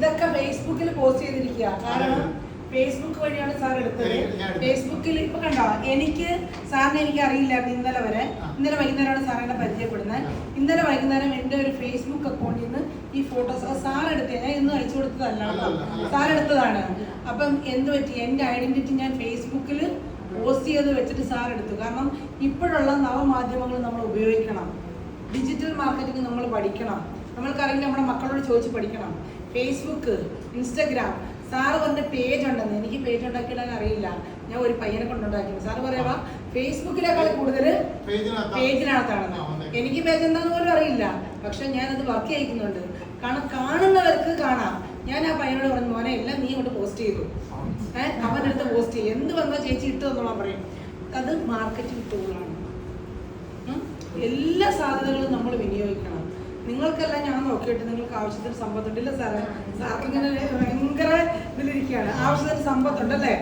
ഇതൊക്കെ ഫേസ്ബുക്കിൽ പോസ്റ്റ് ചെയ്തിരിക്കുക. കാരണം ഫേസ്ബുക്ക് വഴിയാണ് സാർ എടുത്തത്. ഫേസ്ബുക്കിൽ ഇപ്പൊ കണ്ടോ എനിക്ക് സാറിനെ എനിക്ക് അറിയില്ലായിരുന്നു ഇന്നലെ വരെ. ഇന്നലെ വൈകുന്നേരമാണ് സാർ എന്നെ പരിചയപ്പെടുന്നത്. ഇന്നലെ വൈകുന്നേരം എന്റെ ഒരു ഫേസ്ബുക്ക് അക്കൗണ്ടിൽ നിന്ന് ഈ ഫോട്ടോസ് സാർ എടുത്തേ ഞാൻ ഇന്ന് അയച്ചു കൊടുത്തതല്ല. സാർ എടുത്തതാണ്. അപ്പം എന്ത് പറ്റി? എന്റെ ഐഡന്റിറ്റി ഞാൻ ഫേസ്ബുക്കിൽ പോസ്റ്റ് ചെയ്ത് വെച്ചിട്ട് സാർ എടുത്തു. കാരണം ഇപ്പോഴുള്ള നവമാധ്യമങ്ങൾ നമ്മൾ ഉപയോഗിക്കണം. ഡിജിറ്റൽ മാർക്കറ്റിംഗ് നമ്മൾ പഠിക്കണം. നമ്മൾക്കറിയില്ല നമ്മുടെ മക്കളോട് ചോദിച്ച് പഠിക്കണം. ഫേസ്ബുക്ക് ഇൻസ്റ്റഗ്രാം സാറ് പറഞ്ഞ പേജ് ഉണ്ടെന്ന്. എനിക്ക് പേജ് ഉണ്ടാക്കിയിടാൻ അറിയില്ല. ഞാൻ ഒരു പയ്യനെ കൊണ്ടുണ്ടാക്കിയത് സാറ് പറയാ ഫേസ്ബുക്കിനേക്കാൾ കൂടുതൽ പേജിനകത്താ. പേജിനകത്താണെന്ന് അതെ. എനിക്ക് പേജ് എന്താന്ന് പോലും അറിയില്ല. പക്ഷെ ഞാനത് വർക്ക് ചെയ്യിക്കുന്നുണ്ട്. കാരണം കാണുന്നവർക്ക് കാണാം. ഞാൻ ആ പയ്യനോട് പറഞ്ഞു മോനെ എല്ലാം നീ കൊണ്ട് പോസ്റ്റ് ചെയ്തു. ഏഹ് അവനടുത്ത് പോസ്റ്റ് ചെയ്യും എന്ത് വന്നോ ചേച്ചി ഇട്ടു തന്നോളാൻ പറയും അത് മാർക്കറ്റിംഗ് ടൂളാണ്? എല്ലാ സാധ്യതകളും നമ്മൾ വിനിയോഗിക്കണം. നിങ്ങൾക്കെല്ലാം ഞാൻ നോക്കിയിട്ട് നിങ്ങൾക്ക് ആവശ്യത്തിന് സമ്പത്തുണ്ടല്ലേ സാറേ. സാർക്ക് ഇങ്ങനെ ഭയങ്കര ഇതിലിരിക്കുകയാണ്. ആവശ്യത്തിന് സമ്പത്തുണ്ടല്ലേ?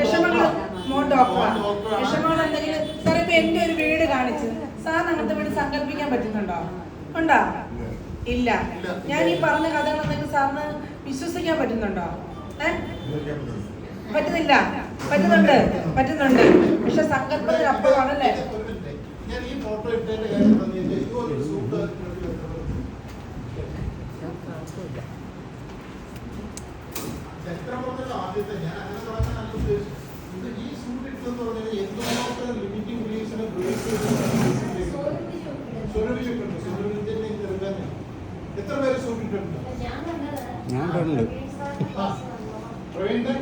വിഷമങ്ങൾ. മോൻ ഡോക്ടറാണ് വിഷമങ്ങൾ എന്തെങ്കിലും സാർ ഇപ്പൊ എന്റെ ഒരു വീട് കാണിച്ച് സാറിന് അങ്ങനത്തെ വീട് സങ്കല്പിക്കാൻ പറ്റുന്നുണ്ടോ? ഉണ്ടോ? ഇല്ല. ഞാൻ ഈ പറഞ്ഞ കഥകൾ എന്തെങ്കിലും സാറിന് വിശ്വസിക്കാൻ പറ്റുന്നുണ്ടോ? ഏഹ് പറ്റുന്നില്ല. പറ്റുന്നുണ്ട്. പറ്റുന്നുണ്ട്. പക്ഷെ സങ്കല്പത്തിന്. ഞാൻ ഈ ഫോട്ടോ ഇട്ടതിന്റെ കാര്യം ചെറുക്കാൻ എത്ര പേര് സൂട്ട് ഇട്ടിട്ടുണ്ട് ഞാൻ കണ്ടു പ്രവീണിന്റെ?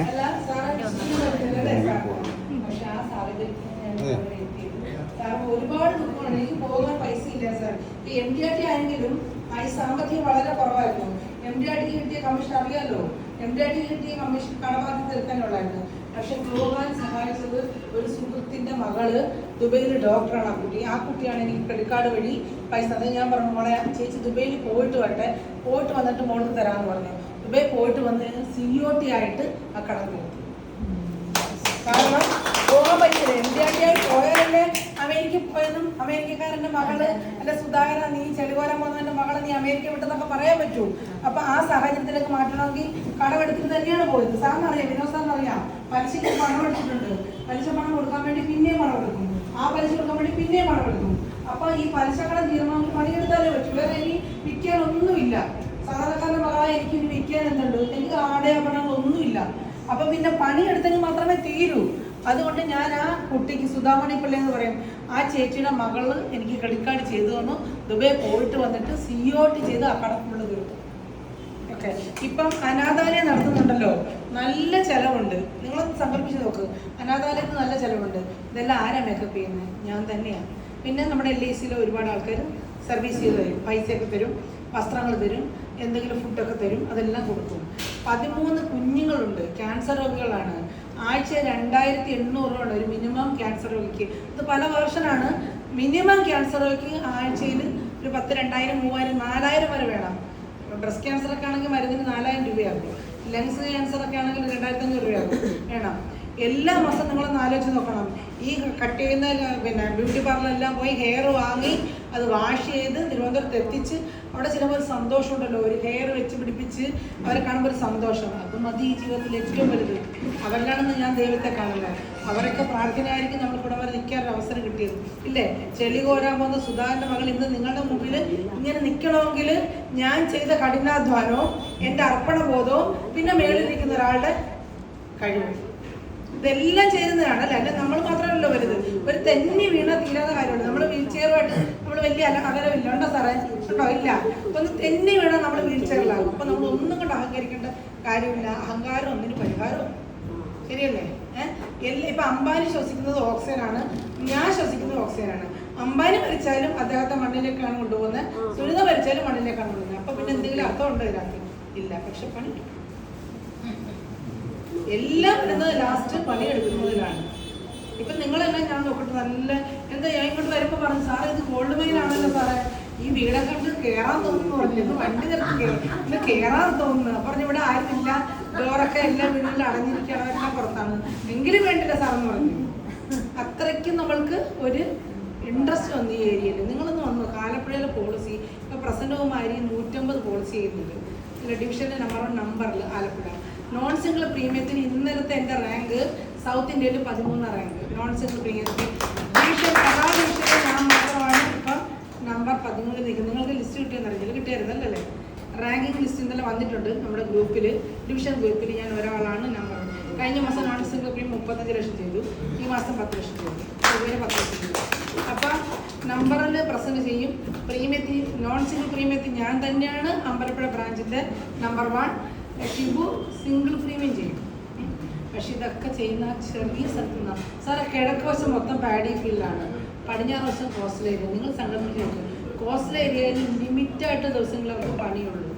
അല്ല, സാറേ? പക്ഷെ ആ സാഹചര്യത്തിൽ ഞാൻ അതെ. ഇവിടെ എത്തിയത്. സാറിന് ഒരുപാട് ദുഃഖമാണ് എനിക്ക് പോകാൻ പൈസ ഇല്ല sir M D R T ആണെങ്കിലും ഈ സാമ്പത്തികം വളരെ കുറവായിരുന്നു. എം ഡി ആർ ടി കിട്ടിയ കമ്മീഷൻ അറിയാലോ? എം ഡി ആർ ടി കിട്ടിയ കമ്മീഷൻ കടബാധ്യത തീർക്കാനുള്ളായിരുന്നു. പക്ഷെ ഗ്ലോബാൻ സഹായിച്ചത് ഒരു സുഹൃത്തിന്റെ മകൾ ദുബൈയിൽ ഡോക്ടറാണ് ആ കുട്ടി. ആ കുട്ടിയാണ് എനിക്ക് ക്രെഡിറ്റ് കാർഡ് വഴി പൈസ അത് ഞാൻ പറഞ്ഞു മോളെ ചേച്ചി ദുബൈയിൽ പോയിട്ട് വരട്ടെ. പോയിട്ട് വന്നിട്ട് മോൾക്ക് തരാമെന്ന് പറഞ്ഞു. ദുബൈ പോയിട്ട് വന്ന് സി ഒ ടി ആയിട്ട് ആ കടം കൊടുത്തു കാരണം പോകാൻ പറ്റില്ല. എം ഡി ആർ ടി ആയി പോയാലല്ലേ അമേരിക്ക പോയെന്നും അമേരിക്കക്കാരന്റെ മകൾ എന്റെ സുധാകര നീ ചെളികോരാൻ പോകുന്നതിന്റെ മകളെ നീ അമേരിക്ക വിട്ടെന്നൊക്കെ പറയാൻ പറ്റൂ. അപ്പൊ ആ സാഹചര്യത്തിലേക്ക് മാറ്റണമെങ്കിൽ കടമെടുത്തിട്ട് തന്നെയാണ് പോയത്. സാറിന് അറിയാം വിനോദ് സാറിന് അറിയാം പലിശയ്ക്ക് പണം എടുത്തിട്ടുണ്ട് പലിശ പണം കൊടുക്കാൻ വേണ്ടി പിന്നെയും പണം എടുക്കും. ആ പലിശ കൊടുക്കാൻ വേണ്ടി പിന്നെയും പണം എടുക്കും. അപ്പൊ ഈ പലിശ കടം തീർന്നെങ്കിൽ പണിയെടുത്താലേ പറ്റൂ. വേറെ ഇനി വിൽക്കാൻ ഒന്നുമില്ല സാധാരണക്കാരന്റെ എനിക്ക് ഇനി വിൽക്കാൻ എന്തുണ്ട്? എനിക്ക് ആടയാഭരണങ്ങളൊന്നുമില്ല അപ്പൊ പിന്നെ പണിയെടുത്തെങ്കിൽ മാത്രമേ തീരൂ. അതുകൊണ്ട് ഞാൻ ആ കുട്ടിക്ക് സുധാമണി പിള്ളേ എന്ന് പറയും. ആ ചേച്ചിയുടെ മകൾ എനിക്ക് ക്രെഡിറ്റ് കാർഡ് ചെയ്തു തന്നു. ദുബൈ പോയിട്ട് വന്നിട്ട് സി ഒ ചെയ്ത് ആ കടം ഫുള്ള് തീർത്തു. ഓക്കെ ഇപ്പം അനാഥാലയം നടത്തുന്നുണ്ടല്ലോ. നല്ല ചെലവുണ്ട്. നിങ്ങൾ സങ്കല്പിച്ച് നോക്ക്. അനാഥാലയത്തിന് നല്ല ചെലവുണ്ട്. ഇതെല്ലാം ആരാ മേക്കപ്പ് ചെയ്യുന്നത് ഞാൻ തന്നെയാണ് പിന്നെ നമ്മുടെ എൽ ഐ സിയിലെ ഒരുപാട് ആൾക്കാർ സർവീസ് ചെയ്ത് തരും. പൈസയൊക്കെ തരും. വസ്ത്രങ്ങൾ തരും. എന്തെങ്കിലും ഫുഡൊക്കെ തരും. അതെല്ലാം കൊടുക്കും. പതിമൂന്ന് കുഞ്ഞുങ്ങളുണ്ട്. ക്യാൻസർ രോഗികളാണ്. ആഴ്ച രണ്ടായിരത്തി എണ്ണൂറ് രൂപയാണ് ഒരു മിനിമം ക്യാൻസർ രോഗിക്ക്. ഇത് പല വേർഷനാണ് മിനിമം ക്യാൻസർ രോഗിക്ക് ആഴ്ചയിൽ ഒരു പത്ത് രണ്ടായിരം മൂവായിരം നാലായിരം വരെ വേണം. ബ്രസ്റ്റ് ക്യാൻസർ ഒക്കെ ആണെങ്കിൽ മരുന്നിന് നാലായിരം രൂപയാകും. ലങ്സ് ക്യാൻസർ ഒക്കെ ആണെങ്കിൽ രണ്ടായിരത്തി അഞ്ഞൂറ് രൂപയാകും. വേണം. എല്ലാ മാസം നിങ്ങളൊന്ന് ആലോചിച്ച് നോക്കണം. ഈ കട്ട് ചെയ്യുന്ന പിന്നെ ബ്യൂട്ടി പാർലറെല്ലാം പോയി ഹെയർ വാങ്ങി അത് വാഷ് ചെയ്ത് തിരുവനന്തപുരത്ത് എത്തിച്ച് അവിടെ ചിലപ്പോൾ ഒരു സന്തോഷമുണ്ടല്ലോ ഒരു ഹെയർ വെച്ച് പിടിപ്പിച്ച് അവരെ കാണുമ്പോൾ ഒരു സന്തോഷം. അത് മതി ഈ ജീവിതത്തിൽ ഏറ്റവും വലുത്. അവരിലാണെന്ന് ഞാൻ ദൈവത്തെ കാണുന്നത്. അവരൊക്കെ പ്രാർത്ഥനയായിരിക്കും നമ്മൾ ഇവിടെ വരെ നിൽക്കാനൊരു അവസരം കിട്ടിയത്. ഇല്ലേ? ചെളി കോരാൻ പോകുന്ന സുധാകരന്റെ മകൾ ഇന്ന് നിങ്ങളുടെ മുമ്പിൽ ഇങ്ങനെ നിൽക്കണമെങ്കിൽ ഞാൻ ചെയ്ത കഠിനാധ്വാനവും എന്റെ അർപ്പണബോധവും പിന്നെ മേളിലിരിക്കുന്ന ഒരാളുടെ കഴിവും. ഇതെല്ലാം ചെയ്യുന്നതാണ് അല്ലേ? അല്ലെ നമ്മൾ മാത്രമല്ലല്ലോ വരുന്നത് ഒരു തെന്നി വീണ തീരാത്ത കാര്യമാണ്. നമ്മൾ വീൽ ചെയറുമായിട്ട് നമ്മൾ വലിയ അല അകലമില്ല. ഉണ്ടോ സാറേ? ഉണ്ടോ? ഇല്ല. ഒന്ന് തെന്നി വീണ നമ്മൾ വീൽ ചെയറിലാകും. അപ്പൊ നമ്മൾ ഒന്നും കൊണ്ട് അഹങ്കരിക്കേണ്ട കാര്യമില്ല. അഹങ്കാരം ഒന്നിന് പരിഹാരം ശരിയല്ലേ? ഏഹ് എല്ലാ ഇപ്പൊ അംബാനി ശ്വസിക്കുന്നത് ഓക്സിജനാണ് ഞാൻ ശ്വസിക്കുന്നത് ഓക്സിജനാണ് അംബാനി മരിച്ചാലും അദ്ദേഹത്തെ മണ്ണിലേക്കാണ് കൊണ്ടുപോകുന്നത്. സുനിത മരിച്ചാലും മണ്ണിലേക്കാണ് കൊണ്ടുപോകുന്നത്. അപ്പൊ പിന്നെ എന്തെങ്കിലും അർത്ഥം ഉണ്ടോ ഇതിനകത്ത്? ഇല്ല. പക്ഷെ പണി എല്ലാം വരുന്നത് ലാസ്റ്റ് പണിയെടുക്കുന്നതിലാണ് ഇപ്പൊ തന്നെ ഞാൻ നോക്കട്ടെ നല്ല എന്താ ഞാൻ ഇങ്ങോട്ട് വരുമ്പോ പറഞ്ഞു സാറേ ഇത് ഗോൾഡ് മൈൻ ആണല്ലോ സാറേ. ഈ വീടൊക്കെ കണ്ട് കേറാൻ തോന്നുന്നു പറഞ്ഞു. ഇത് വണ്ടി നിർത്തി ഇന്ന് കേറാൻ തോന്നുന്നു. പറഞ്ഞു ഇവിടെ ആരുമില്ല. ഡോറൊക്കെ എല്ലാം വീടുകളിൽ അടഞ്ഞിരിക്കണം പുറത്താണ്. എങ്കിലും വേണ്ടില്ല സാറെന്ന് പറഞ്ഞു. അത്രയ്ക്കും നമ്മൾക്ക് ഒരു ഇൻട്രസ്റ്റ് വന്നു ഈ ഏരിയയിൽ നിങ്ങളൊന്ന് വന്നു? ആലപ്പുഴയിലെ പോളിസി ഇപ്പൊ പ്രസന്റ് പ്രസന്നകുമാരി നൂറ്റമ്പത് പോളിസി ചെയ്യുന്നുണ്ട്. ഡിവിഷന്റെ നമ്പർ നമ്പറിൽ ആലപ്പുഴ. നോൺ സിംഗിൾ പ്രീമിയത്തിന് ഇന്നലത്തെ എന്റെ റാങ്ക് സൗത്ത് ഇന്ത്യയിൽ പതിമൂന്ന് റാങ്ക് നോൺ സിംഗിൾ പ്രീമിയത്തിൽ ഞാൻ മാത്രമാണ് ഇപ്പം നമ്പർ പതിമൂന്നിൽ നിൽക്കുന്നത്. നിങ്ങൾക്ക് ലിസ്റ്റ് കിട്ടിയെന്ന് അറിയില്ല. കിട്ടിയായിരുന്നല്ലേ റാങ്കിങ് ലിസ്റ്റ് ഇന്നലെ വന്നിട്ടുണ്ട് നമ്മുടെ ഗ്രൂപ്പിൽ ഡിവിഷൻ ഗ്രൂപ്പിൽ ഞാൻ ഒരാളാണ് നമ്പർ കഴിഞ്ഞ മാസം നോൺ സിംഗിൾ പ്രീമിയം മുപ്പത്തഞ്ച് ലക്ഷം ചെയ്തു. ഈ മാസം പത്ത് ലക്ഷം ചെയ്തു. ഇതുവരെ പത്ത് ലക്ഷം ചെയ്തു. അപ്പം നമ്പറിൽ പ്രസന്റ് ചെയ്യും. പ്രീമിയത്തിൽ നോൺ സിംഗിൾ പ്രീമിയത്തിൽ ഞാൻ തന്നെയാണ് Ambalappuzha ബ്രാഞ്ചിന്റെ number one Shibu single premium ചെയ്യും. പക്ഷെ ഇതൊക്കെ ചെയ്യുന്ന ചെറിയ സ്ഥലത്ത് നിന്നാണ് സാറേ കിഴക്ക് വശം മൊത്തം പാഡി ഫീൽഡാണ് പടിഞ്ഞാറ് വശം കോസ്റ്റൽ ഏരിയ നിങ്ങൾ സംഘടന കോസ്റ്റൽ ഏരിയയിൽ ലിമിറ്റായിട്ട് ദിവസങ്ങൾ അവർക്ക് പണിയുള്ളൂ.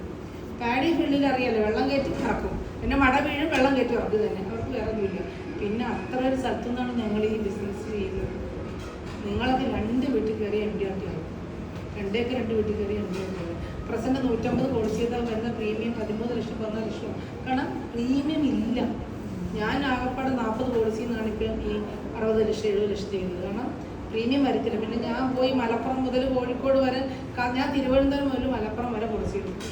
പാഡി ഫീൽഡിൽ അറിയാലോ വെള്ളം കയറ്റി കറക്കും പിന്നെ മട വീഴും വെള്ളം കയറ്റി അത് തന്നെ. അവർക്ക് വേറെ ഒന്നുമില്ല പിന്നെ അത്ര ഒരു സ്ഥലത്തു നിന്നാണ് ഞങ്ങൾ ഈ ബിസിനസ് ചെയ്യുന്നത്. നിങ്ങളൊക്കെ രണ്ട് വീട്ടിൽ കയറി എം ഡി രണ്ടേക്ക് രണ്ട് വീട്ടിൽ കയറി എം ഡി പ്രസന്റ് നൂറ്റമ്പത് പോളിസി ചെയ്താൽ വരുന്ന പ്രീമിയം പതിമൂന്ന് ലക്ഷം പതിനാല് ലക്ഷം കാരണം പ്രീമിയം ഇല്ല. ഞാൻ ആകപ്പാടെ നാൽപ്പത് പോളിസി നിന്നാണ് ഇപ്പം ഈ അറുപത് ലക്ഷം എഴുപത് ലക്ഷം ചെയ്യുന്നത്. കാരണം പ്രീമിയം വരത്തില്ല. പിന്നെ ഞാൻ പോയി മലപ്പുറം മുതൽ കോഴിക്കോട് വരെ ഞാൻ തിരുവനന്തപുരം മുതൽ മലപ്പുറം വരെ പോളിസി എടുത്തു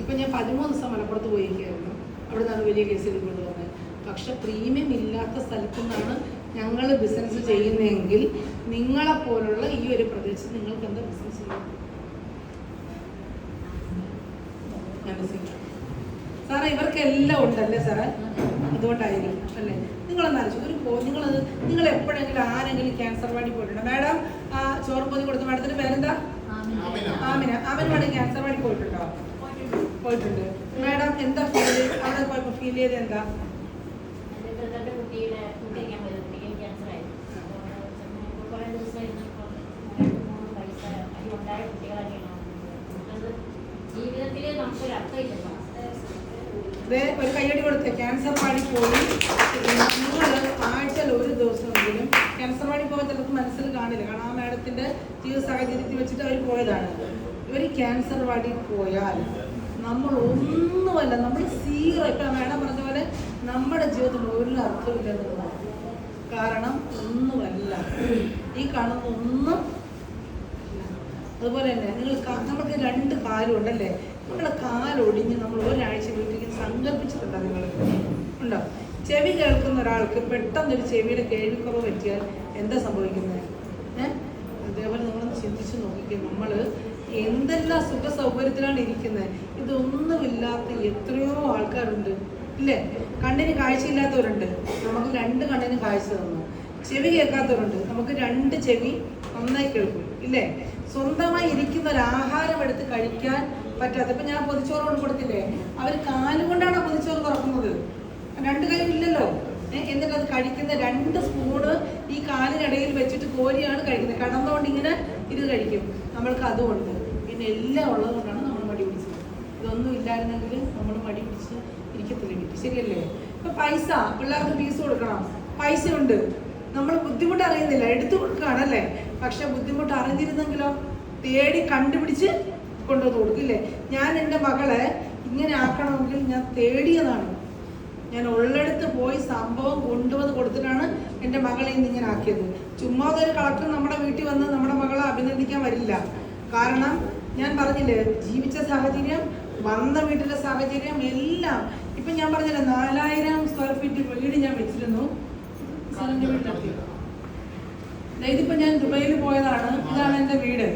ഇപ്പം ഞാൻ പതിമൂന്ന് ദിവസം മലപ്പുറത്ത് പോയിരിക്കുകയായിരുന്നു. അവിടെ നിന്നാണ് വലിയ കേസിൽ കൊണ്ടുവന്നത് പക്ഷെ പ്രീമിയം ഇല്ലാത്ത സ്ഥലത്തു നിന്നാണ് ഞങ്ങൾ ബിസിനസ് ചെയ്യുന്നതെങ്കിൽ നിങ്ങളെപ്പോലുള്ള ഈ ഒരു പ്രദേശത്ത് നിങ്ങൾക്ക് എന്താ ബിസിനസ് ചെയ്യും മനസ്സിലായി സാറേ ഇവർക്കെല്ലാം ഉണ്ടല്ലേ സാറേ? അതുകൊണ്ടായിരിക്കും അല്ലേ? നിങ്ങളൊന്ന് ആലോചിച്ചു ഒരു പോ നിങ്ങൾ നിങ്ങൾ എപ്പോഴെങ്കിലും ആരെങ്കിലും ക്യാൻസർ വാടി പോയിട്ടുണ്ടോ? മാഡം ആ ചോറ് പൊതി കൊടുത്ത മാഡത്തിന്റെ പേരെന്താ? ആമിന. ആമിന. ആമിന മാഡം ക്യാൻസർ വാടി പോയിട്ടുണ്ടോ? പോയിട്ടുണ്ട്. മാഡം എന്താ ഫീൽ അവിടെ പോയപ്പോൾ ഫീൽ ചെയ്ത് എന്താ? ജീവിതത്തിലെ നമുക്കൊരു അർത്ഥമില്ലല്ലോ ഒരു കയ്യടി കൊടുത്ത്. ക്യാൻസർ വാടി പോയി. നിങ്ങൾ ആഴ്ചയിൽ ഒരു ദിവസമെങ്കിലും ക്യാൻസർ വാടി പോകാൻ ചിലപ്പോൾ മനസ്സിൽ കാണില്ല. കാരണം ആ മാഡത്തിന്റെ ജീവിത സാഹചര്യത്തിൽ വെച്ചിട്ട് അവർ പോയതാണ്. ഇവർ ക്യാൻസർ വാടി പോയാൽ നമ്മൾ ഒന്നുമല്ല നമ്മൾ സീറോ ഇപ്പം മാഡം പറഞ്ഞ പോലെ നമ്മുടെ ജീവിതത്തിൽ ഒരു അർത്ഥമില്ലെന്നുള്ളതാണ് കാരണം ഒന്നുമല്ല. ഈ കാണുന്ന ഒന്നും അതുപോലെ തന്നെ നിങ്ങൾ നമുക്ക് രണ്ട് കാലുണ്ടല്ലേ? നമ്മുടെ കാലൊടിഞ്ഞ് നമ്മൾ ഒരാഴ്ച വീട്ടിലേക്ക് സങ്കല്പിച്ചിട്ടുണ്ടോ നിങ്ങൾ ഉണ്ടോ? ചെവി കേൾക്കുന്ന ഒരാൾക്ക് പെട്ടെന്ന് ഒരു ചെവിയുടെ കേൾക്കുറവ് പറ്റിയാൽ എന്താ സംഭവിക്കുന്നത്? ഏഹ് അതേപോലെ നിങ്ങളൊന്ന് ചിന്തിച്ച് നോക്കിക്കുക നമ്മൾ എന്തെല്ലാം സുഖ സൗകര്യത്തിലാണ് ഇരിക്കുന്നത് ഇതൊന്നുമില്ലാത്ത എത്രയോ ആൾക്കാരുണ്ട്. ഇല്ലേ? കണ്ണിന് കാഴ്ചയില്ലാത്തവരുണ്ട്. നമുക്ക് രണ്ട് കണ്ണിന് കാഴ്ച തന്നു. ചെവി കേൾക്കാത്തവരുണ്ട്. നമുക്ക് രണ്ട് ചെവി നന്നായി കേൾക്കും. ഇല്ലേ? സ്വന്തമായി ഇരിക്കുന്ന ഒരു ആഹാരം എടുത്ത് കഴിക്കാൻ പറ്റാത്ത. ഇപ്പൊ ഞാൻ പൊതിച്ചോറ് കൊണ്ട് കൊടുത്തില്ലേ? അവർ കാലുകൊണ്ടാണ് പൊതിച്ചോറ് തുറക്കുന്നത്? രണ്ട് കൈയും ഇല്ലല്ലോ. ഏ, എന്നിട്ട് അത് കഴിക്കുന്ന രണ്ട് സ്പൂണ് ഈ കാലിനിടയിൽ വെച്ചിട്ട് കോരിയാണ് കഴിക്കുന്നത്. കടന്നുകൊണ്ട് ഇങ്ങനെ ഇത് കഴിക്കും. നമ്മൾക്ക് അതുകൊണ്ട് പിന്നെ എല്ലാം ഉള്ളതുകൊണ്ടാണ് നമ്മൾ മടി പിടിച്ചത്. ഇതൊന്നും ഇല്ലായിരുന്നെങ്കിൽ നമ്മൾ മടി പിടിച്ച് ഇരിക്കത്തില്ല വീട്ടിൽ. ശരിയല്ലേ? ഇപ്പൊ പൈസ പിള്ളേർക്ക് ഫീസ് കൊടുക്കണം. പൈസ ഉണ്ട് നമ്മൾ ബുദ്ധിമുട്ട് അറിയുന്നില്ല. എടുത്തു കൊടുക്കുകയാണല്ലേ? പക്ഷെ ബുദ്ധിമുട്ട് അറിഞ്ഞിരുന്നെങ്കിലോ? തേടി കണ്ടുപിടിച്ച് കൊണ്ടുവന്ന് കൊടുക്കില്ലേ? ഞാൻ എന്റെ മകളെ ഇങ്ങനെ ആക്കണമെങ്കിൽ ഞാൻ തേടിയതാണ്. ഞാൻ ഉള്ളിടത്ത് പോയി സംഭവം കൊണ്ടുവന്ന് കൊടുത്തിട്ടാണ് എന്റെ മകളെ ഇന്ന് ഇങ്ങനെ ആക്കിയത്. ചുമ്മാ ഒരു കളക്ടർ നമ്മുടെ വീട്ടിൽ വന്ന് നമ്മുടെ മകളെ അഭിനന്ദിക്കാൻ വരില്ല. കാരണം ഞാൻ പറഞ്ഞില്ലേ ജീവിച്ച സാഹചര്യം വന്ന വീട്ടിലെ സാഹചര്യം എല്ലാം. ഇപ്പം ഞാൻ പറഞ്ഞില്ലേ നാലായിരം സ്ക്വയർ ഫീറ്റ് വീട് ഞാൻ വെച്ചിരുന്നു. സാറിന്റെ വീട്ടിലെത്തി. ദേ ഇതിപ്പോ ഞാൻ ദുബൈയിൽ പോയതാണ്. ഇതാണ് എന്റെ വീട്.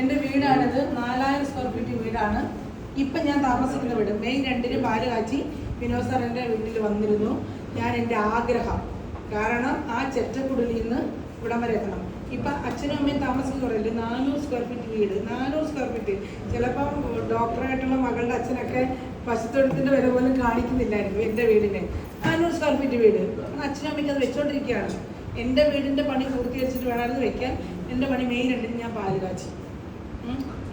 എന്റെ വീടാണിത്. നാലായിരം സ്ക്വയർ ഫീറ്റ് വീടാണ്. ഇപ്പൊ ഞാൻ താമസിക്കുന്ന വീട്. മെയ് രണ്ടിന് പാൽ കാച്ചി വിനോദ് സാർ എന്റെ വീട്ടിൽ വന്നിരുന്നു. ഞാൻ എന്റെ ആഗ്രഹം. കാരണം ആ ചെറ്റക്കുടലിൽ നിന്ന് ഇവിടം വരെ എത്തണം. ഇപ്പൊ അച്ഛനും അമ്മയും താമസിക്കുന്ന പറയില്ലേ നാനൂറ് സ്ക്വയർ ഫീറ്റ് വീട്. നാനൂറ് സ്ക്വയർ ഫീറ്റ് ചിലപ്പം ഡോക്ടറായിട്ടുള്ള മകളുടെ അച്ഛനൊക്കെ പശുത്തൊഴുത്തിന്റെ വില പോലും കാണിക്കുന്നില്ലായിരുന്നു എന്റെ വീടിനെ. നാനൂറ് സ്ക്വയർ ഫീറ്റ് വീട്. അച്ഛനും അമ്മയ്ക്ക് അത് വെച്ചോണ്ടിരിക്കുകയാണ്. എന്റെ വീടിന്റെ പണി പൂർത്തീകരിച്ചിട്ട് വേണമായിരുന്നു വെക്കാൻ. എന്റെ പണി മെയിൻ ഉണ്ടെങ്കിൽ ഞാൻ പാൽ കാച്ചി.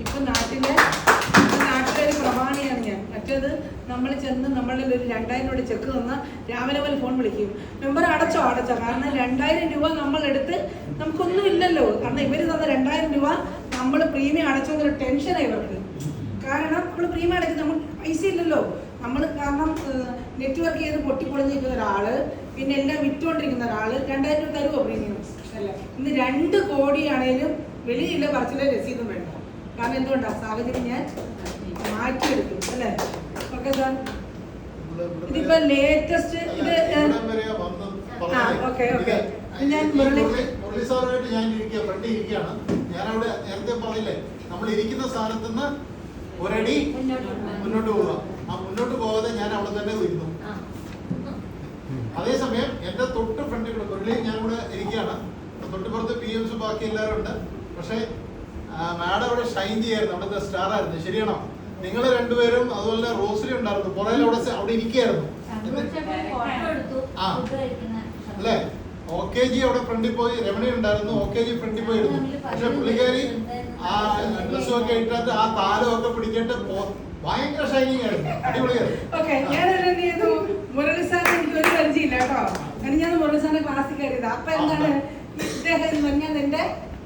ഇപ്പം നാട്ടിലെ നാട്ടിലെ ഒരു പ്രമാണിയാണ് ഞാൻ. മറ്റേത് നമ്മൾ ചെന്ന് നമ്മളിൽ ഒരു രണ്ടായിരം രൂപയുടെ ചെക്ക് തന്നാൽ രാവിലെ പോലെ ഫോൺ വിളിക്കും. മെമ്പർ അടച്ചോ? അടച്ചോ. കാരണം രണ്ടായിരം രൂപ നമ്മൾ എടുത്ത് നമുക്കൊന്നും ഇല്ലല്ലോ. കാരണം ഇവർ തന്ന രണ്ടായിരം രൂപ നമ്മൾ പ്രീമിയം അടച്ചതൊരു ടെൻഷനായി വർക്ക് കാരണം നമ്മൾ പ്രീമിയം അടച്ച് നമുക്ക് പൈസ ഇല്ലല്ലോ. നമ്മൾ കാരണം നെറ്റ്വർക്ക് ചെയ്ത് പൊട്ടിപ്പൊളിഞ്ഞിരിക്കുന്ന ഒരാൾ പിന്നെ എല്ലാം വിറ്റുകൊണ്ടിരിക്കുന്ന ഒരാൾ രണ്ടായിരം രൂപ തരുമോ പ്രീമിയം അല്ല ഇന്ന് രണ്ട് കോടിയാണേലും വെളിയില്ല പറച്ചിലെ രസീതും വേണ്ട. കാരണം എന്തുകൊണ്ടാ? സാഹചര്യം ഞാൻ മാറ്റിയെടുക്കും അല്ലേ? ഓക്കെ സാർ ഇതിപ്പോ ലേറ്റസ്റ്റ് ഇത് ഞാൻ- ഇവിടം വന്ന് ആ, ഓക്കേ, ഓക്കേ. ഞാൻ മുരളി- മുരളി സാറുമായിട്ട് ഞാൻ ഇരിക്കുക ഫ്രണ്ട് ഇരിക്കുകയാണ്. ഞാൻ അവിടെ നേരത്തെ പറഞ്ഞില്ലേ നമ്മൾ ഇരിക്കുന്ന സ്ഥാനത്ത് നിന്ന് ഒരടി മുന്നോട്ട് പോവുക. ആ മുന്നോട്ട് പോകാതെ ഞാൻ അവിടെ തന്നെ ഇരുന്നു. അതേസമയം എന്റെ തൊട്ട് ഫ്രണ്ടിൽ മുരളി ഞാൻ കൂടെ ഇരിക്കുകയാണ്. തൊട്ടുപുറത്ത് പി എംസ് ബാക്കി എല്ലാവരും ഉണ്ട്. പക്ഷേ മാഡം അവിടെ ഷൈൻ ചെയ്യായിരുന്നു. അവിടുത്തെ സ്റ്റാർ ആയിരുന്നു. ശരിയാണോ? നിങ്ങൾ രണ്ടുപേരും അതുപോലെ റോസറി ഉണ്ടായിരുന്നു. പുറകിൽ അവിടെ അവിടെ ഇരിക്കുകയായിരുന്നു ആ. അല്ലേ? ഒ കെ ജി അവിടെ ഫ്രണ്ടിൽ പോയി രമണി ഉണ്ടായിരുന്നു. ഒ കെ ജി ഫ്രണ്ടിൽ പോയി ഇരുന്നു. പക്ഷെ പുള്ളിക്കാരി ആ ഡ്രസ്സും ഒക്കെ ഇട്ടിട്ട് ആ താലം ഒക്കെ പിടിച്ചിട്ട് ഭയങ്കര ഷൈനിങ് ആയിരുന്നു. അടിപൊളിയായിരുന്നു. ഓക്കെ ഞാൻ എന്ത് ചെയ്തു? മുരളി സാറിന് എനിക്ക് ഒരു പരിചയമില്ല കേട്ടോ. ഞാൻ മുരളി സാറിന്റെ ക്ലാസ്സിൽ കയറിയത്. അപ്പൊ എന്താണ്? ഇദ്ദേഹം എന്ന് പറഞ്ഞാൽ എന്റെ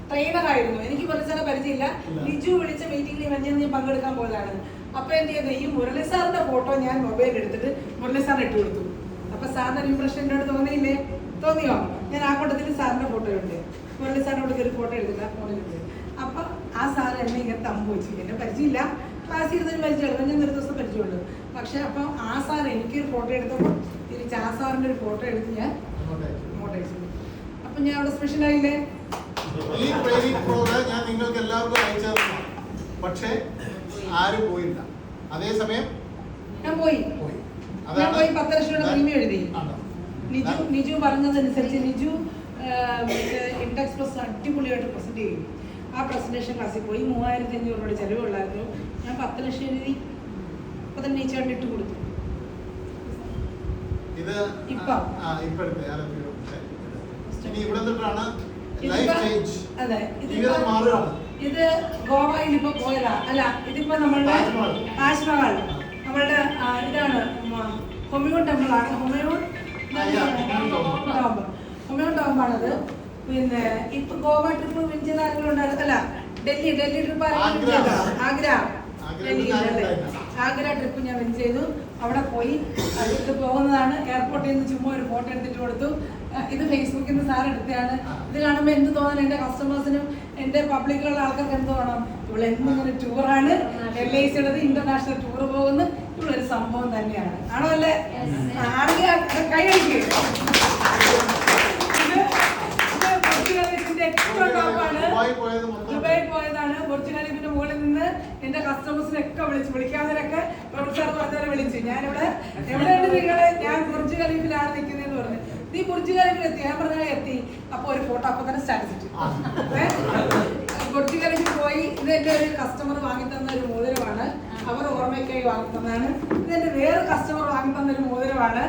ട്രെയിനറായിരുന്നു എനിക്ക് മുരളി സാറിനെ പരിചയമില്ല. ലിജു വിളിച്ച മീറ്റിംഗിൽ ഞാൻ ഞാൻ പങ്കെടുക്കാൻ പോയതാണ്. അപ്പൊ എന്ത് ചെയ്യുന്നത് ഈ മുരളി സാറിന്റെ ഫോട്ടോ ഞാൻ മൊബൈൽ എടുത്തിട്ട് മുരളി സാറിന് ഇട്ട് കൊടുത്തു. അപ്പൊ സാറിന്റെ ഒരു ഇംപ്രഷൻ എന്നോട് തോന്നിയില്ലേ? തോന്നിയോ? ഞാൻ ആ കൂട്ടത്തിൽ സാറിന്റെ ഫോട്ടോ ഉണ്ട് മുരളി സാറിനോട് ഒരു ഫോട്ടോ എടുത്തില്ല ഫോണിലുണ്ട് അപ്പൊ ആ സാർ എന്നെ ഇങ്ങനെ തമ്പ് വെച്ചു. എന്നെ പരിചയമില്ല. ക്ലാസ് ഇരുന്നൊരു പരിചയമുള്ളൂ ഞാൻ ഒരു ദിവസം പരിചയമുള്ളൂ. പക്ഷെ അപ്പം ആ സാർ എനിക്കൊരു ഫോട്ടോ എടുത്തപ്പോൾ തിരിച്ച് ആ സാറിന്റെ ഒരു ഫോട്ടോ എടുത്ത് ഞാൻ ഫോട്ടോ അയച്ചു. അപ്പൊ ഞാൻ അവിടെ സ്പെഷ്യൽ ആയില്ലേ? ഈ ട്രെയിനിങ് പ്രോഗ്രാം ഞാൻ നിങ്ങൾക്ക് എല്ലാവർക്കും അയച്ചു തന്നു. പക്ഷേ ആരും പോയില്ല. അതേസമയം ഞാൻ പോയി. പോയി. ഞാൻ പോയി പത്ത് ലക്ഷം രൂപ പ്രീമിയം എഴുതി? നിജു നിജു പറഞ്ഞതനുസരിച്ച് നിജു ഇൻഡെക്സ് പ്ലസ് അടിപൊളിയായിട്ട് പ്രസന്റ് ചെയ്യും ആ പ്രസന്റേഷൻ ക്ലാസ്സിൽ പോയി. മൂവായിരത്തി അഞ്ഞൂറ് രൂപയുടെ ചെലവുള്ളായിരുന്നു. ഞാൻ പത്ത് ലക്ഷം എഴുതി. അപ്പൊ തന്നെ ചേട്ടൻ ഇട്ട് കൊടുത്തു. ഇത് ഇപ്പൊ. ഇപ്പോഴത്തെ. ഇനി ഇവിടെ ലൈഫ് ചേഞ്ച് അതെ ജീവിതം ഇതിപ്പോ മാറുകയാണ്. ഇത് ഗോവയിൽ ഇപ്പൊ പോയതാ. അല്ല ഇതിപ്പോ നമ്മളുടെ താജ്മഹൽ. നമ്മളുടെ ഇതാണ് ഹൊമിയോൺ ടെമ്പിൾ ആണ് ഹൊമിയോൺ ഹൊമിയോൺ ടെമ്പിൾ ആണത് പിന്നെ ഇപ്പൊ ഗോവ ട്രിപ്പ് ചെയ്ത ആരെങ്കിലും ഉണ്ടായിരുന്നല്ല ഡൽഹി ഡൽഹി ട്രിപ്പ് ആരെങ്കിലും ആഗ്ര. ആഗ്ര. ട്രിപ്പ് ഞാൻ വിൻ ചെയ്തു. അവിടെ പോയി അതിട്ട് പോകുന്നതാണ്. എയർപോർട്ടിൽ നിന്ന് ചുമ്മാ ഒരു ഫോട്ടോ എടുത്തിട്ട് കൊടുത്തു. ഇത് ഫേസ്ബുക്കിൽ നിന്ന് സാർ എടുത്തതാണ് ഇത് കാണുമ്പോൾ എന്ത് തോന്നണം എന്റെ കസ്റ്റമേഴ്സിനും എന്റെ പബ്ലിക്കിലുള്ള ആൾക്കാർക്ക് എന്ത് തോന്നണം? ഇവിടെ എന്തിങ്ങനെ ടൂറാണ് എൽ ഐ സിയുടെ ഇന്റർനാഷണൽ ടൂർ പോകുന്ന. ഇവളൊരു സംഭവം തന്നെയാണ്. ആണോ അല്ലേ? ആണെങ്കിൽ കൈ ടോപ്പാണ് ദുബായ് പോയതാണ്. ബുർജ് ഖലീഫിന്റെ മുകളിൽ നിന്ന് എന്റെ കസ്റ്റമേഴ്സിനൊക്കെ വിളിച്ചു. വിളിക്കാവുന്നവരൊക്കെ പ്രൊഫസർ പറഞ്ഞവരെ വിളിച്ചു. ഞാനിവിടെ എവിടെയാണ് നിങ്ങൾ? ഞാൻ ബുർജ് ഖലീഫിലാണ് നിൽക്കുന്നതെന്ന് പറഞ്ഞു. നീ ബുർജ് ഖലീഫിൽ എത്തി. ഞാൻ പറഞ്ഞാൽ എത്തി. അപ്പൊ ഒരു ഫോട്ടോ അപ്പൊ തന്നെ സ്റ്റാറ്റസ് ഇട്ടു. ഏ? പോയി. ഇത് എന്റെ ഒരു കസ്റ്റമർ വാങ്ങി തന്ന ഒരു മോതിരമാണ്. അവർ ഓർമ്മയ്ക്കായി വാങ്ങി തന്നതാണ്. ഇത് എന്റെ വേറെ കസ്റ്റമർ വാങ്ങി തന്ന ഒരു മോതിരമാണ്.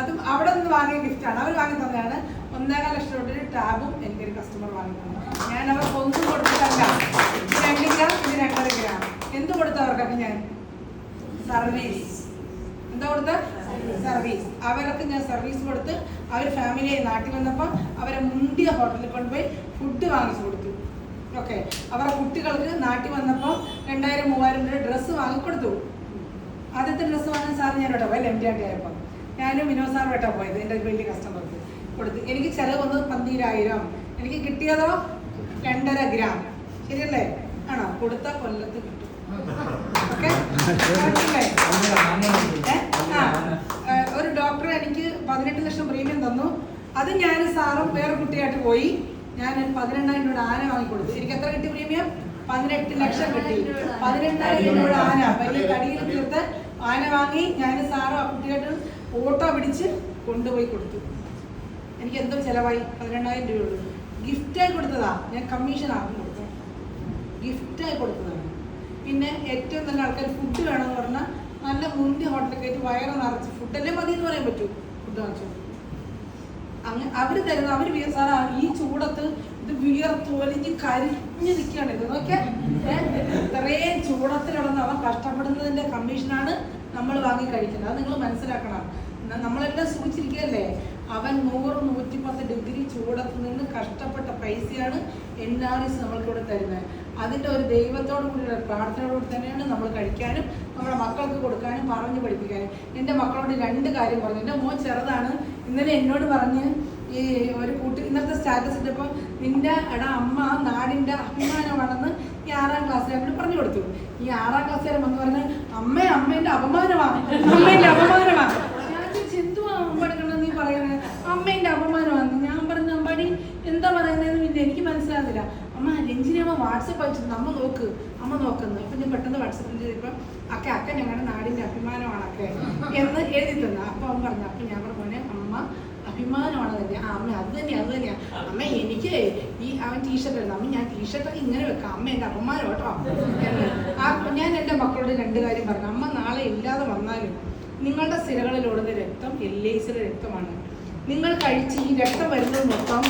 അതും അവിടെ നിന്ന് വാങ്ങിയ ഗിഫ്റ്റാണ് അവർ വാങ്ങി തന്നതാണ്. ഒന്നേകാൽ ലക്ഷം രൂപ ഒരു ടാബും എനിക്കൊരു കസ്റ്റമർ വാങ്ങി തന്നു. ഞാൻ അവർക്ക് ഒന്നും കൊടുത്തിട്ടല്ല. രണ്ട് ഗ്രാം ഇത് രണ്ടര ഗ്രാം. എന്ത് കൊടുത്ത അവർക്കൊക്കെ ഞാൻ? സർവീസ് എന്താ കൊടുത്ത സർവീസ്. അവരൊക്കെ ഞാൻ സർവീസ് കൊടുത്ത് അവർ ഫാമിലിയായി നാട്ടിൽ വന്നപ്പോൾ അവരെ മുന്തിയ ഹോട്ടലിൽ കൊണ്ടുപോയി ഫുഡ് വാങ്ങിച്ചു കൊടുത്തു. ഓക്കെ അവരുടെ കുട്ടികൾക്ക് നാട്ടിൽ വന്നപ്പോൾ രണ്ടായിരം മൂവായിരം രൂപ ഡ്രസ്സ് വാങ്ങിക്കൊടുത്തു ആദ്യത്തെ ഡ്രസ്സ് വാങ്ങാൻ സാർ ഞാൻ കേട്ടോ പോയി. എം ടി ആട്ടി ആയപ്പോൾ ഞാനും വിനോദ് സാർ കേട്ടോ പോയത്. എന്റെ വലിയ കസ്റ്റമർക്ക് കൊടുത്ത്. എനിക്ക് ചിലവ് വന്നത് പന്തീരായിരം. എനിക്ക് കിട്ടിയതോ രണ്ടര ഗ്രാം ശരിയല്ലേ? ആണോ? കൊടുത്ത കൊല്ലത്ത് കിട്ടും. ഓക്കെ ഒരു ഡോക്ടർ എനിക്ക് പതിനെട്ട് ലക്ഷം പ്രീമിയം തന്നു. അത് ഞാൻ സാറും വേറെ കുട്ടിയായിട്ട് പോയി. ഞാൻ പതിനെണ്ണായിരം രൂപ ആന വാങ്ങിക്കൊടുത്തു. എനിക്ക് എത്ര കിട്ടി പ്രീമിയം പതിനെട്ട് ലക്ഷം കിട്ടി. പതിനെണ്ണായിരം രൂപ ആന. വലിയ കടിയിൽ തീർത്ത് ആന വാങ്ങി ഞാൻ സാറും ആ കുട്ടിയായിട്ട് ഓട്ടോ പിടിച്ച് കൊണ്ടുപോയി കൊടുത്തു. എനിക്ക് എന്തോ ചിലവായി. പതിനെണ്ണായിരം രൂപയുള്ളൂ. ഗിഫ്റ്റായി കൊടുത്തതാ. ഞാൻ കമ്മീഷൻ ആക്കി കൊടുത്തത്. ഗിഫ്റ്റായി കൊടുത്തതാണ്. പിന്നെ ഏറ്റവും നല്ല ആൾക്കാർ ഫുഡ് വേണമെന്ന് പറഞ്ഞാൽ നല്ല മുന്തി ഹോട്ടലിൽ കയറ്റി വയറ് നിറച്ച് ഫുഡല്ലേ മതി എന്ന് പറയാൻ പറ്റൂ. ഫുഡ് വാങ്ങിച്ചു. അങ്ങ് അവർ തരുന്ന അവർ സാറാ ഈ ചൂടത്ത് ഇത് വിയർത്തോലിഞ്ഞ് കരിഞ്ഞ് നിൽക്കുകയാണ് ഇത്. നോക്കിയ? ഇത്രയും ചൂടത്തിൽ കിടന്ന് അവൻ കഷ്ടപ്പെടുന്നതിന്റെ കമ്മീഷനാണ് നമ്മൾ വാങ്ങി കഴിക്കുന്നത്. അത് നിങ്ങൾ മനസ്സിലാക്കണം. നമ്മളെല്ലാം സൂചിച്ചിരിക്കുകയല്ലേ? അവൻ നൂറ് നൂറ്റിപ്പത്ത് ഡിഗ്രി ചൂടത്ത് നിന്ന് കഷ്ടപ്പെട്ട പൈസയാണ് എൻ ആർ എസ് നമ്മൾക്കിവിടെ തരുന്നത്. അതിന്റെ ഒരു ദൈവത്തോടു കൂടിയുള്ള പ്രാർത്ഥനയോട് തന്നെയാണ് നമ്മൾ കഴിക്കാനും നമ്മുടെ മക്കൾക്ക് കൊടുക്കാനും പറഞ്ഞു പഠിപ്പിക്കാനും. എന്റെ മക്കളോട് രണ്ട് കാര്യം പറഞ്ഞു. എന്റെ മോൻ ചെറുതാണ്. ഇന്നലെ എന്നോട് പറഞ്ഞ് ഈ ഒരു കൂട്ടി ഇന്നത്തെ സ്റ്റാറ്റസ് ഇട്ടപ്പോൾ നിന്റെ എടാ അമ്മ നാടിന്റെ അഭിമാനമാണെന്ന് ഈ ആറാം ക്ലാസ്സിൽ അവിടെ പറഞ്ഞു കൊടുത്തു. ഈ ആറാം ക്ലാസ്സുകാരൻ വന്ന് പറഞ്ഞ് അമ്മ അമ്മേന്റെ അപമാനമാണ് അമ്മേന്റെ അപമാനമാണ് ഞാൻ ചോദിച്ചു എന്തുവാ അമ്പാടി കണ്ണ നീ പറയുന്നത് അമ്മേന്റെ അപമാനമാണ് ഞാൻ പറഞ്ഞു അമ്പാടി എന്താ പറയുന്നതെന്ന് പിന്നെ എനിക്ക് മനസ്സിലാകുന്നില്ല അമ്മ വാട്സപ്പ് അയച്ചിട്ടുണ്ട് അമ്മ നോക്ക്. അമ്മ നോക്കുന്നു. ഇപ്പൊ ഞാൻ പെട്ടെന്ന് വാട്സപ്പിൽ ചെയ്തപ്പോൾ അക്ക അക്ക ഞങ്ങളുടെ നാടിന്റെ അഭിമാനമാണ് അക്ക എന്ന് എഴുതി തന്നു. അപ്പൊ അവൻ പറഞ്ഞു അപ്പൊ ഞാൻ പറഞ്ഞു അമ്മ അഭിമാനമാണ് തന്നെ. ആ അമ്മ അത് തന്നെയാ അത് തന്നെയാ. അമ്മ എനിക്ക് ഈ അവൻ ടീഷർട്ട് ഉണ്ട് അമ്മ ഞാൻ ടീഷർട്ട് ഇങ്ങനെ വെക്കാം. അമ്മ എന്റെ അപമാനം കേട്ടോ. ആ ഞാൻ എന്റെ മക്കളോട് രണ്ട് കാര്യം പറഞ്ഞു. അമ്മ നാളെ ഇല്ലാതെ വന്നാലും നിങ്ങളുടെ സിരകളിൽ ഓടുന്ന രക്തം എല്ലേസിലെ രക്തമാണ്. നിങ്ങൾ കഴിച്ച് ഈ രക്തം വരുന്നത് മൊത്തം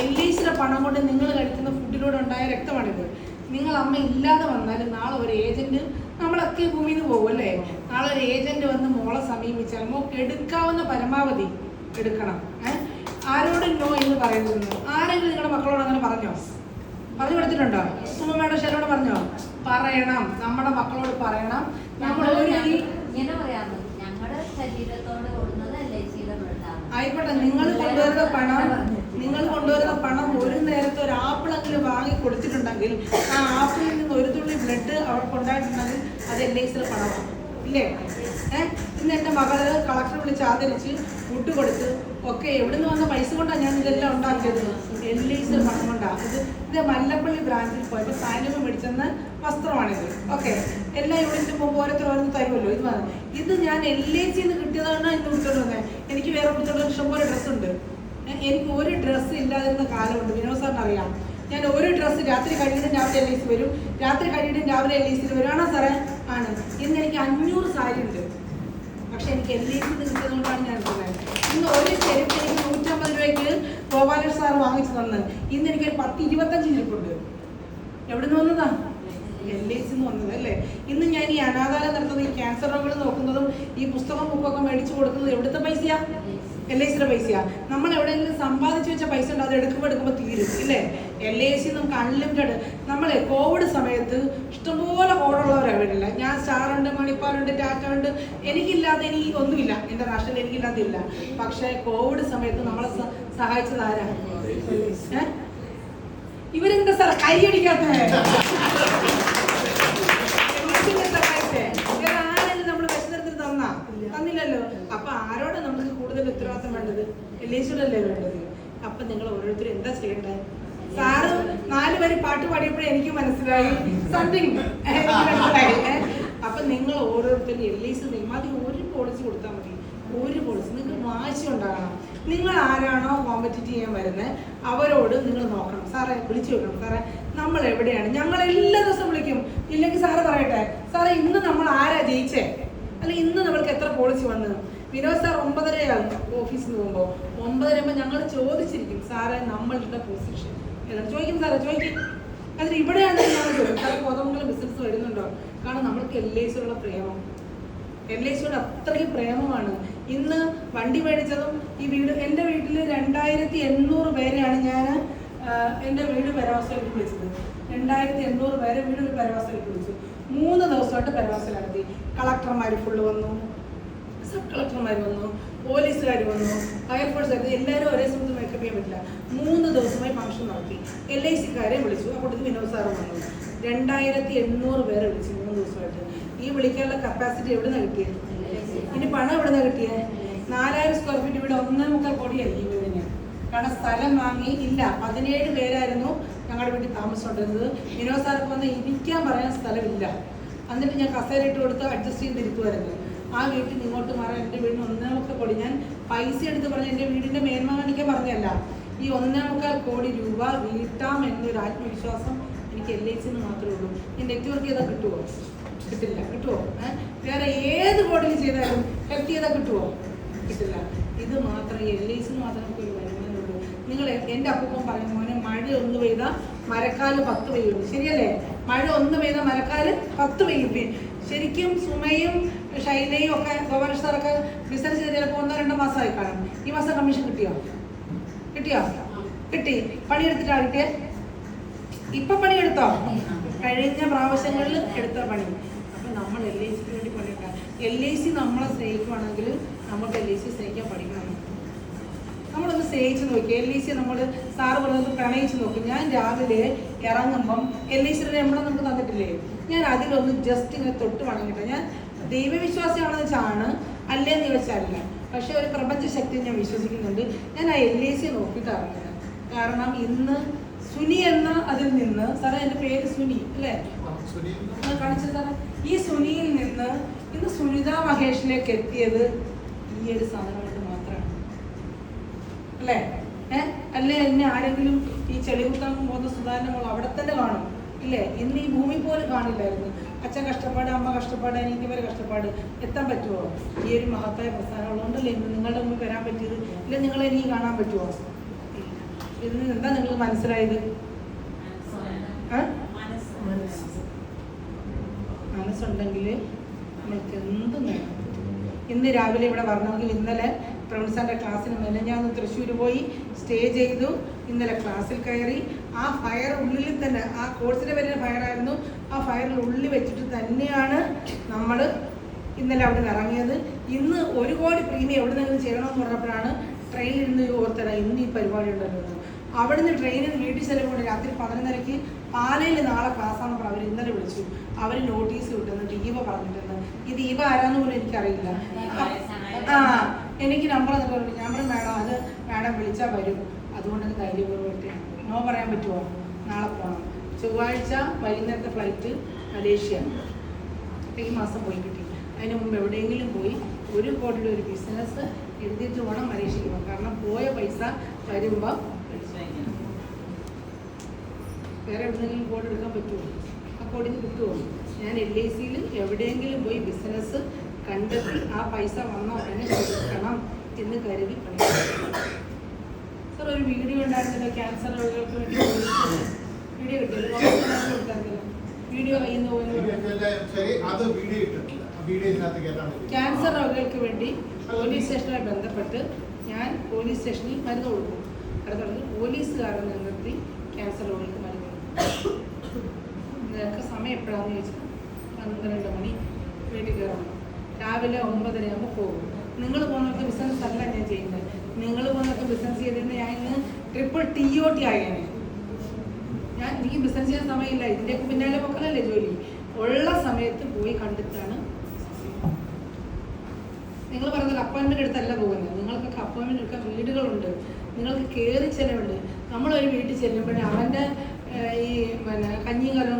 എല്ലൈസിലെ പണം കൊണ്ട് നിങ്ങൾ കഴിക്കുന്ന ഫുഡിലൂടെ ഉണ്ടായ രക്തമാണിത്. നിങ്ങൾ അമ്മ ഇല്ലാതെ വന്നാൽ നാളെ ഒരു ഏജന്റ് നമ്മളൊക്കെ ഭൂമിയിൽ നിന്ന് പോകും അല്ലേ? നാളെ ഒരു ഏജന്റ് വന്ന് മോളെ സമീപിച്ചാൽ മോക്ക് എടുക്കാവുന്ന പരമാവധി എടുക്കണം. ഏഹ് ആരോടും നോ എന്ന് പറയുന്നത്? ആരെങ്കിലും നിങ്ങളുടെ മക്കളോട് അങ്ങനെ പറഞ്ഞോ? പറഞ്ഞു കൊടുത്തിട്ടുണ്ടോ? സുമമ്മയുടെ ശരോട് പറഞ്ഞോ? പറയണം. നമ്മുടെ മക്കളോട് പറയണം. നമ്മൾ ഒരു ഇങ്ങനെ പറയാമോ ഞങ്ങളുടെ ശരീരത്തോട് ഓടുന്നത് എൽ ഐ സിയുടെ ബ്ലഡാണ് ആയിക്കോട്ടെ നിങ്ങൾ കൊണ്ടുവരുന്ന പണം നിങ്ങൾ കൊണ്ടുവരുന്ന പണം ഒരു നേരത്തെ ഒരു ആപ്പിളെങ്കിലും വാങ്ങി കൊടുത്തിട്ടുണ്ടെങ്കിൽ ആ ആപ്പിളിൽ നിന്ന് ഒരു തുള്ളി ബ്ലഡ് അവർക്ക് ഉണ്ടായിട്ടുണ്ടെങ്കിൽ അത് എന്റെ ഐ സിയിലെ പണമാണ്. ഇല്ലേ? ഏഹ് ഇന്ന് എന്റെ മകൾ കളക്ടർ വിളിച്ച് ആദരിച്ച് ഫുഡ് കൊടുത്ത് ഒക്കെ എവിടെ നിന്ന് വന്ന പൈസ കൊണ്ടാണ് ഞാൻ ഇതെല്ലാം ഉണ്ടാക്കിയത്? എൽ ഐ പണം കൊണ്ടാണ് ഇത് ഇത് മല്ലപ്പള്ളി ബ്രാഞ്ചിൽ പോയപ്പോൾ സാനിമ മേടിച്ചെന്ന വസ്ത്രമാണിത്. ഓക്കെ. എല്ലാ ഇവിടെ പോകുമ്പോൾ ഓരോരുത്തർ ഓരോന്ന് തരുമല്ലോ? ഇത് വന്ന് ഇത് ഞാൻ എൽ ഐ സിന്ന് കിട്ടിയതാണ് വിട്ടോണ്ട് വന്നത് എനിക്ക് വേറെ വിട്ടോണ്ട് ഇഷ്ടംപോലെ ഡ്രസ്സ് ഉണ്ട്. എനിക്ക് ഒരു ഡ്രസ്സ് ഇല്ലാതിരുന്ന കാലമുണ്ട്. വിനോദ് സാറിന് അറിയാം. ഞാൻ ഒരു ഡ്രസ്സ് രാത്രി കഴിയുന്നതും രാവിലെ സി വരും. രാത്രി കഴിയുന്നതും രാവിലെ സിയിൽ വരും. ആണോ സാറേ? ആണ്. ഇന്ന് എനിക്ക് അഞ്ഞൂറ് സാരി ഉണ്ട്. പക്ഷെ എനിക്ക് സി കിട്ടുന്നതുകൊണ്ടാണ് ഞാൻ പറഞ്ഞത് ഇന്ന് ഒരു ചെരുപ്പ് എനിക്ക് നൂറ്റമ്പത് രൂപയ്ക്ക് ഗോപാലൻ സാർ വാങ്ങിച്ചു തന്നത്. ഇന്ന് എനിക്ക് ഒരു പത്ത് ഇരുപത്തഞ്ച് ചെരുപ്പുണ്ട്. എവിടെ നിന്ന് വന്നതാ? എൽ ഐ സി വന്നത് അല്ലേ? ഇന്ന് ഞാൻ ഈ അനാഥാലയം നടത്തുന്ന ഈ ക്യാൻസർ രോഗികൾ ഈ പുസ്തകം ബുക്കൊക്കെ മേടിച്ചു കൊടുക്കുന്നത് എവിടുത്തെ പൈസയാ? എൽ ഐ സിയുടെ പൈസയാ. നമ്മൾ എവിടെയെങ്കിലും സമ്പാദിച്ചു വെച്ച പൈസ ഉണ്ട്? അത് എടുക്കുമ്പോൾ എടുക്കുമ്പോൾ തീരും ഇല്ലേ? എൽ ഐ സി നമുക്ക് അൺലിമിറ്റഡ് നമ്മൾ കോവിഡ് സമയത്ത് ഇഷ്ടംപോലെ കോടുള്ളവരാണ് വീടില്ല ഞാൻ സ്റ്റാറുണ്ട് മണിപ്പാലുണ്ട് ടാറ്റ ഉണ്ട് എനിക്കില്ലാതെ ഇനി ഒന്നുമില്ല. എന്റെ രാഷ്ട്രീയം എനിക്കില്ലാതില്ല പക്ഷേ കോവിഡ് സമയത്ത് നമ്മളെ സഹായിച്ചത് ആരാ? ഏ? ഇവരെന്താ സാർ കൈയടിക്കാത്ത നമ്മൾ വിശന്നെടുത്ത് തന്നാ തന്നില്ലല്ലോ അപ്പൊ ആരോടാ നമുക്ക് കൂടുതൽ ഉത്തരവാദിത്തം വേണ്ടത്? എല്ലേശ്വരല്ലേ വേണ്ടത്? അപ്പൊ നിങ്ങൾ ഓരോരുത്തരും എന്താ ചെയ്യേണ്ടത് സാറ് നാല് വരി പാട്ട് പാടിയപ്പോഴേ എനിക്ക് മനസ്സിലായി. സംതിങ് മനസ്സിലായി? അപ്പൊ നിങ്ങൾ ഓരോരുത്തരും എല്ലീസ് നിമാതി ഒരു പോളിസി കൊടുത്താൽ മതി. ഒരു പോളിസി നിങ്ങൾക്ക് വാശി ഉണ്ടാകണം. നിങ്ങൾ ആരാണോ കോമ്പറ്റീറ്റ് ചെയ്യാൻ വരുന്നത് അവരോട് നിങ്ങൾ നോക്കണം. സാറേ വിളിച്ചു വെക്കണം സാറേ നമ്മൾ എവിടെയാണ്? ഞങ്ങൾ എല്ലാ ദിവസവും വിളിക്കും. ഇല്ലെങ്കിൽ സാറ് പറയട്ടെ സാറേ ഇന്ന് നമ്മൾ ആരാ ജയിച്ചേ? അല്ല ഇന്ന് നമ്മൾക്ക് എത്ര പോളിസി വന്നു? വിനോദ് സാർ ഒമ്പതരയാകും ഓഫീസിൽ നിന്ന് പോകുമ്പോൾ ഒമ്പതരയാകുമ്പോൾ ഞങ്ങൾ ചോദിച്ചിരിക്കും സാറേ നമ്മളുടെ പൊസിഷൻ എന്താ ചോദിക്കും സാറേ ചോദിക്കും. അതിന് ഇവിടെയാണ് സാറേ കോതമംഗലം ബിസിനസ് വരുന്നുണ്ടോ? കാരണം നമ്മൾക്ക് എൽ ഐ സിയുള്ള പ്രേമം. എൽ ഐ സിയോട് അത്രയും പ്രേമമാണ്. ഇന്ന് വണ്ടി മേടിച്ചതും ഈ വീട് എന്റെ വീട്ടിൽ രണ്ടായിരത്തി എണ്ണൂറ് പേരെയാണ് ഞാൻ എന്റെ വീട് പരവാസയിലേക്ക് വിളിച്ചത്. രണ്ടായിരത്തി എണ്ണൂറ് പേരെ വീട് പരവാസയിലേക്ക് വിളിച്ചു. മൂന്ന് ദിവസമായിട്ട് പരവാസം കളക്ടർമാർ ഫുള്ള് വന്നു. സബ് കളക്ടർമാർ വന്നു പോലീസുകാർ വന്നു ഫയർഫോഴ്സ് ആയിരുന്നു എല്ലാവരും ഒരേ സമയത്ത് മേക്കപ്പ് ചെയ്യാൻ പറ്റില്ല. മൂന്ന് ദിവസമായി ഫംഗ്ഷൻ നടത്തി. എൽ ഐ സിക്കാരെ വിളിച്ചു. അപ്പോഴത്തേക്ക് വിനോദ് സാറ് വന്നു. രണ്ടായിരത്തി എണ്ണൂറ് പേരെ വിളിച്ചു മൂന്ന് ദിവസമായിട്ട്. ഈ വിളിക്കാനുള്ള കപ്പാസിറ്റി എവിടെ നിന്നാണ് കിട്ടിയത് ഇനി പണം എവിടെ നിന്ന് കിട്ടിയത് നാലായിരം സ്ക്വയർ ഫീറ്റ് വീട് ഒന്നേ മുക്കാൽ കോടിയായി. ഈ വീടിന് കാരണം സ്ഥലം വാങ്ങി ഇല്ല. പതിനേഴ് പേരായിരുന്നു ഞങ്ങളുടെ വീട്ടിൽ താമസിച്ചുകൊണ്ടിരുന്നത്. വിനോദ് സാർക്ക് വന്ന് ഇരിക്കാൻ പറയാൻ സ്ഥലമില്ല. എന്നിട്ട് ഞാൻ കസേരയിട്ട് കൊടുത്ത് അഡ്ജസ്റ്റ് ചെയ്ത് ഇരുത്തുമായിരുന്നു ആ വീട്ടിൽ ഇങ്ങോട്ട് മാറാൻ എന്റെ വീടിന് ഒന്നേ മുക്കാൽ കോടി. ഞാൻ പൈസ എടുത്ത് പറഞ്ഞ എന്റെ വീടിന്റെ മേന്മ കാണിക്കാൻ പറഞ്ഞല്ല. ഈ ഒന്നേ മുക്കാൽ കോടി രൂപ വീട്ടാം എന്നൊരു ആത്മവിശ്വാസം എനിക്ക് എൽ ഐ സിന്ന് മാത്രമേ ഉള്ളൂ. ഈ നെറ്റ്വർക്ക് ചെയ്താൽ കിട്ടുമോ കിട്ടില്ല. കിട്ടുമോ വേറെ ഏത് കോഡിൽ ചെയ്താലും ഹെൽപ്പ് ചെയ്താൽ കിട്ടുമോ കിട്ടില്ല. ഇത് മാത്രം എൽ ഐ സിന്ന് മാത്രം നമുക്ക് ഒരു വരുമാനമുള്ളൂ നിങ്ങൾ എന്റെ അപ്പൂപ്പൻ പറയുന്ന മോനെ മഴ ഒന്ന് പെയ്താൽ മരക്കാൽ പത്ത് പെയ്യുള്ളൂ ശരിയല്ലേ? മഴ ഒന്ന് പെയ്താൽ മരക്കാൽ പത്ത് പെയ്യും. ശരിക്കും സുമയും ഷൈനയും ഒക്കെ ഗോപാല സാറൊക്കെ ബിസിനസ് ചെയ്ത് ചിലപ്പോൾ ഒന്നോ രണ്ടോ മാസമായി കാണും. ഈ മാസം കമ്മീഷൻ കിട്ടിയോ? കിട്ടിയോ? കിട്ടി. പണിയെടുത്തിട്ടാ കിട്ടിയ? ഇപ്പൊ പണിയെടുത്തോ? കഴിഞ്ഞ പ്രാവശ്യങ്ങളിൽ എടുത്ത പണി. അപ്പൊ നമ്മൾ എൽ ഐ സിക്ക് വേണ്ടി പണിയെടുക്കാം. എൽ ഐ സി നമ്മളെ സ്നേഹിക്കുവാണെങ്കിൽ നമുക്ക് എൽ ഐ സി സ്നേഹിക്കാൻ പഠിക്കണം. നമ്മളൊന്ന് സ്നേഹിച്ച് നോക്കി. എൽ ഐ സി നമ്മൾ സാറ് പറഞ്ഞത് പ്രണയിച്ച് നോക്കി. ഞാൻ രാവിലെ ഇറങ്ങുമ്പം എൽ ഐ സിയുടെ നമ്മളെ നമുക്ക് തന്നിട്ടില്ലേ? ഞാൻ അതിലൊന്ന് ജസ്റ്റ് ഇങ്ങനെ തൊട്ട് വണങ്ങിട്ട് ഞാൻ ദൈവവിശ്വാസിയാണെന്ന് വെച്ചാണ് അല്ലേന്ന് ചോദിച്ചല്ല പക്ഷെ ഒരു പ്രപഞ്ച ശക്തി ഞാൻ വിശ്വസിക്കുന്നുണ്ട്. ഞാൻ ആ എൽ ഐ സി നോക്കിയിട്ട് അറിഞ്ഞത് കാരണം ഇന്ന് സുനി എന്ന അതിൽ നിന്ന് സാറേ എന്റെ പേര് സുനി അല്ലേ? കാണിച്ചു സാറേ. ഈ സുനിയിൽ നിന്ന് ഇന്ന് സുനിത മഹേഷിലേക്ക് എത്തിയത് ഈ ഒരു സാധനമായിട്ട് മാത്രമാണ്. അല്ലേ? ഏ? അല്ലേ? എന്നെ ആരെങ്കിലും ഈ ചെളികുത്താൻ പോകുന്ന സുധാരണ അവിടെ തന്നെ കാണും. ഇല്ലേ? ഇന്ന് ഈ ഭൂമി പോലും കാണില്ലായിരുന്നു. അച്ഛൻ കഷ്ടപ്പാട് അമ്മ കഷ്ടപ്പാട് എനിക്ക് വരെ കഷ്ടപ്പാട് എത്താൻ പറ്റുമോ ഈ ഒരു മഹത്തായ പ്രസ്ഥാനം ഉള്ളതുകൊണ്ടല്ലേ ഇന്ന് നിങ്ങളുടെ മുമ്പിൽ വരാൻ പറ്റിയത് ഇല്ല നിങ്ങളെ എനിക്ക് കാണാൻ പറ്റുമോ ഇതിന് എന്താ നിങ്ങൾ മനസ്സിലായത്? മനസ്സുണ്ടെങ്കിൽ നമ്മൾക്ക് എന്തും നേടാൻ ഇന്ന് രാവിലെ ഇവിടെ വരണമെങ്കിൽ ഇന്നലെ പ്രൊഫസറിന്റെ ക്ലാസ്സിന് മേലെ ഞാൻ തൃശ്ശൂർ പോയി സ്റ്റേ ചെയ്തു. ഇന്നലെ ക്ലാസ്സിൽ കയറി ആ ഫയർ ഉള്ളിൽ തന്നെ ആ കോഴ്സിന് വരുന്ന ഫയറായിരുന്നു ആ ഫയറിൽ ഉള്ളിൽ വെച്ചിട്ട് തന്നെയാണ് നമ്മൾ ഇന്നലെ അവിടെ നിന്ന് ഇറങ്ങിയത്. ഇന്ന് ഒരു കോടി പ്രീമിയം എവിടെ നിന്ന് ചെയ്യണമെന്ന് പറഞ്ഞപ്പോഴാണ് ട്രെയിനിൽ നിന്ന് ഓർത്തട ഇന്ന് ഈ പരിപാടി ഉണ്ടല്ലോ. അവിടുന്ന് ട്രെയിനിൽ വീട്ടിൽ ചെല്ലുമ്പോൾ രാത്രി പതിനൊന്നരയ്ക്ക് പാലയിൽ നാളെ ക്ലാസ്സാണെന്ന് പറഞ്ഞ് അവർ ഇന്നലെ വിളിച്ചു. അവർ നോട്ടീസ് കിട്ടുന്നു ദീപ പറഞ്ഞിട്ടുണ്ട് ഈ ദീപ ആരാന്ന് പോലും എനിക്കറിയില്ല. ആ എനിക്ക് നമ്പർ തന്നിട്ടുണ്ട് ഞാൻ പറഞ്ഞു മാഡം അത് മാഡം വിളിച്ചാൽ വരും. അതുകൊണ്ട് അത് ധൈര്യപൂർവം നോ പറയാൻ പറ്റുമോ നാളെ പോകണം ചൊവ്വാഴ്ച വൈകുന്നേരത്തെ ഫ്ലൈറ്റ് മലേഷ്യ. ഈ മാസം പോയി കിട്ടി അതിന് മുമ്പ് എവിടെയെങ്കിലും പോയി ഒരു കോടിയുടെ ഒരു ബിസിനസ് എഴുതിയിട്ട് വേണം മലേഷ്യക്ക് പോകാം കാരണം പോയ പൈസ വരുമ്പോൾ വേറെ എവിടെയെങ്കിലും കോഡ് എടുക്കാൻ പറ്റുമോ ആ കോഡിന് കിട്ടുമോ ഞാൻ എൽ ഐ സിയിൽ എവിടെയെങ്കിലും പോയി ബിസിനസ് കണ്ടെത്തി ആ പൈസ വന്ന? ഉടനെ കൊടുക്കണം എന്ന് കരുതി പണിയെടുക്കും ഒരു വീഡിയോ ഉണ്ടായിരുന്നല്ലോ ക്യാൻസർ രോഗികൾക്ക് വേണ്ടി വീഡിയോ കിട്ടിയല്ലോ ശരി അത് ഇട്ടിട്ടില്ല. ക്യാൻസർ രോഗികൾക്ക് വേണ്ടി പോലീസ് സ്റ്റേഷനുമായി ബന്ധപ്പെട്ട് ഞാൻ പോലീസ് സ്റ്റേഷനിൽ മരുന്ന് കൊടുക്കും. മരുന്ന് കൊടുക്കും പോലീസുകാരൻ നിർത്തി ക്യാൻസർ രോഗികൾക്ക് മരുന്ന് കൊടുക്കും. നിനക്ക് സമയം എപ്പോഴാണെന്ന് ചോദിച്ചാൽ പന്ത്രണ്ട് മണി വീട്ടിൽ കയറണം രാവിലെ ഒമ്പതരയാകുമ്പോൾ പോകും. നിങ്ങൾ പോകുന്നവർക്ക് ബിസിനസ് അല്ല ഞാൻ ചെയ്യുന്നത്. നിങ്ങൾ വന്നൊക്കെ ബിസിനസ് ചെയ്തിരുന്ന ഞാൻ ഇന്ന് ട്രിപ്പിൾ ടി ഒ ടി ആയേനെ. ഞാൻ എനിക്ക് ബിസിനസ് ചെയ്യാൻ സമയമില്ല. ഇതിന്റെയൊക്കെ പിന്നാലെ പൊക്കലല്ലേ ജോലി? ഉള്ള സമയത്ത് പോയി കണ്ടിട്ടാണ്. നിങ്ങൾ പറഞ്ഞത് അപ്പോയിൻമെന്റ് എടുത്തല്ല പോകുന്നത്. നിങ്ങൾക്കൊക്കെ അപ്പോയിൻമെന്റ് എടുക്കാൻ വീടുകളുണ്ട്. നിങ്ങൾക്ക് കയറി ചെലവുണ്ട്. നമ്മളൊരു വീട്ടിൽ ചെല്ലുമ്പോഴേ അവന്റെ ഈ പിന്നെ കഞ്ഞിയും കണ്ട്